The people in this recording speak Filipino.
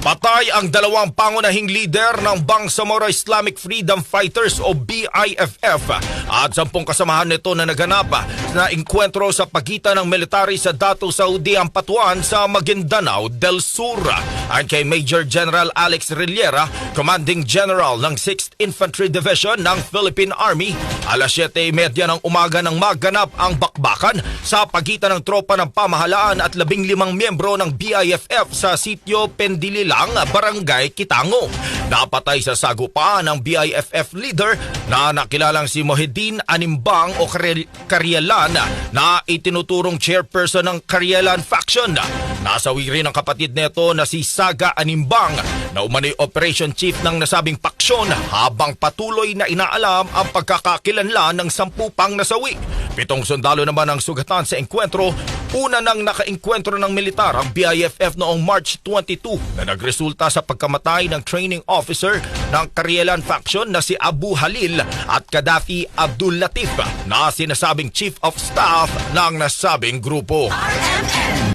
Patay ang dalawang pangunahing leader ng Bangsamoro Islamic Freedom Fighters o BIFF at sampung kasamahan nito na naganap na inkwentro sa pagitan ng military sa Dato Saudi Ampatuan sa Maguindanao del Sur. Ayon kay Major General Alex Rillera, Commanding General ng 6th Infantry Division ng Philippine Army, alas 7.30 ng umaga nang maganap ang bakbakan sa pagitan ng tropa ng pamahalaan at labing limang miyembro ng BIFF sa sitio Pendililang, Barangay Kitango. Napatay sa sagupaan ng BIFF leader na nakilalang si Mohedin Animbang o Karielan na itinuturong chairperson ng Karielan faction. Nasawi rin ang kapatid nito na si Saga Animbang na umano'y operation chief ng nasabing paksyon habang patuloy na inaalam ang pagkakakilanlan ng sampu nasawi. Pitong sundalo naman ang sugatan sa engkwentro. Una nang nakaengkwentro ng militar ang BIFF noong March 22 na nagresulta sa pagkamatay ng training officer ng Karielan faction na si Abu Halil at Gaddafi Abdul Latif na sinasabing chief of staff ng nasabing grupo.